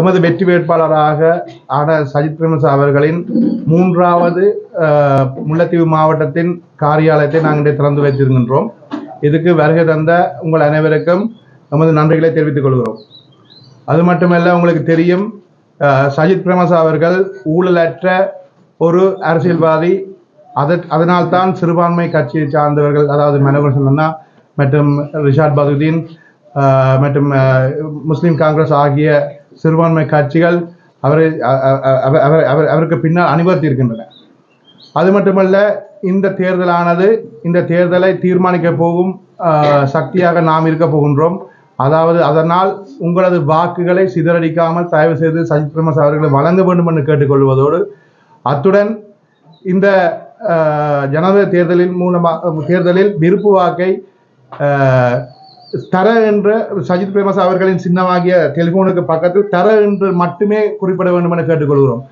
எமது வெற்றி வேட்பாளராக ஆன சஜித் பிரேமசா அவர்களின் மூன்றாவது முல்லைத்தீவு மாவட்டத்தின் காரியாலயத்தை நாங்கள் இன்று திறந்து வைத்திருக்கின்றோம். இதுக்கு வருகை தந்த உங்கள் அனைவருக்கும் நமது நன்றிகளை தெரிவித்துக் கொள்கிறோம். அது மட்டுமல்ல உங்களுக்கு தெரியும் சஜித் பிரேமசா அவர்கள் ஊழலற்ற ஒரு அரசியல்வாதி. அதற் அதனால்தான் சிறுபான்மை கட்சியை சார்ந்தவர்கள் அதாவது மனோகரன் அண்ணா மற்றும் ரிஷாட் பதுதீன் மற்றும் முஸ்லீம் காங்கிரஸ் ஆகிய சிறுபான்மை கட்சிகள் அவரை அவர் அவர் அவருக்கு பின்னால் அணிவகுத்து இருக்கின்றன அது மட்டுமல்ல இந்த தேர்தலானது இந்த தேர்தலை தீர்மானிக்க போகும் சக்தியாக நாம் இருக்க போகின்றோம். அதாவது அதனால் உங்களது வாக்குகளை சிதறடிக்காமல் தயவு செய்து சஜித் பிரமஸ் அவர்களை வழங்க வேண்டும் என்று கேட்டுக்கொள்வதோடு அத்துடன் இந்த ஆஹ், தேர்தலின் மூலமாக தேர்தலில் விருப்பு வாக்கை தர என்ற சஜித் பிரேமஸ் அவர்களின் சின்னமாகிய டெலிபோனுக்கு பக்கத்தில் தர என்று மட்டுமே குறிப்பிட வேண்டும் என கேட்டுக்கொள்கிறோம்.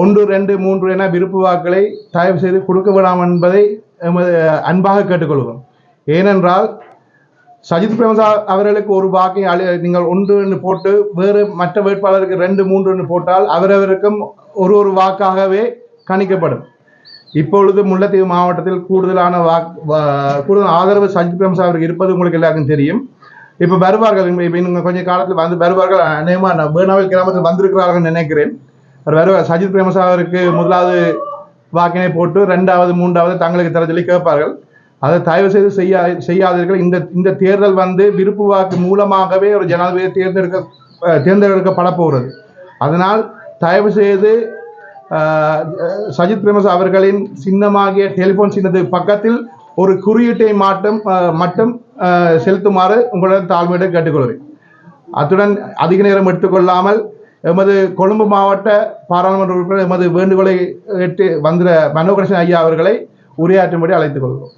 ஒன்று ரெண்டு மூன்று என விருப்பு வாக்களை தயவு செய்து கொடுக்க வேண்டாம் என்பதை எமது அன்பாக கேட்டுக்கொள்கிறோம். ஏனென்றால் சஜித் பிரேமசா அவர்களுக்கு ஒரு வாக்கை அழி நீங்கள் ஒன்று என்று போட்டு வேறு மற்ற வேட்பாளருக்கு ரெண்டு மூன்று என்று போட்டால் அவரவருக்கும் ஒரு ஒரு வாக்காகவே கணிக்கப்படும். இப்பொழுது முல்லைத்தீவு மாவட்டத்தில் கூடுதலான வாக் கூடுதல் ஆதரவு சஜித் பிரம்சா அவருக்கு இருப்பது உங்களுக்கு எல்லாருக்கும் தெரியும். இப்போ வருவார்கள் இப்போ இன்னும் கொஞ்சம் காலத்தில் வந்து வருவார்கள் அநேகமாக நான் பேனாவில் கிராமத்தில் வந்திருக்கிறார்கள் நினைக்கிறேன். அவர் வருவார் சஜித் பிரேமசா அவருக்கு முதலாவது வாக்கினை போட்டு ரெண்டாவது மூன்றாவது தங்களுக்கு தர சொல்லி கேட்பார்கள். அதை தயவு செய்து செய்யா செய்யாதீர்கள். இந்த இந்த தேர்தல் வந்து விருப்பு வாக்கு மூலமாகவே ஒரு ஜனாதிபதி தேர்ந்தெடுக்க தேர்ந்தெடுக்கப்பட போகிறது. அதனால் தயவு செய்து சஜித் பிரேமஸ் அவர்களின் சின்னமாகிய டெலிபோன் சின்னத்துக்கு பக்கத்தில் ஒரு குறியீட்டை மாட்டும் மட்டும் செலுத்துமாறு உங்களுடன் தாழ்மையிட கேட்டுக்கொள்கிறேன். அத்துடன் அதிக நேரம் எடுத்துக்கொள்ளாமல் எமது கொழும்பு மாவட்ட பாராளுமன்ற உறுப்பினர் எமது வேண்டுகோளை எட்டு வந்த மனோகரசன் ஐயா அவர்களை உரையாற்றும்படி அழைத்துக் கொள்கிறோம்.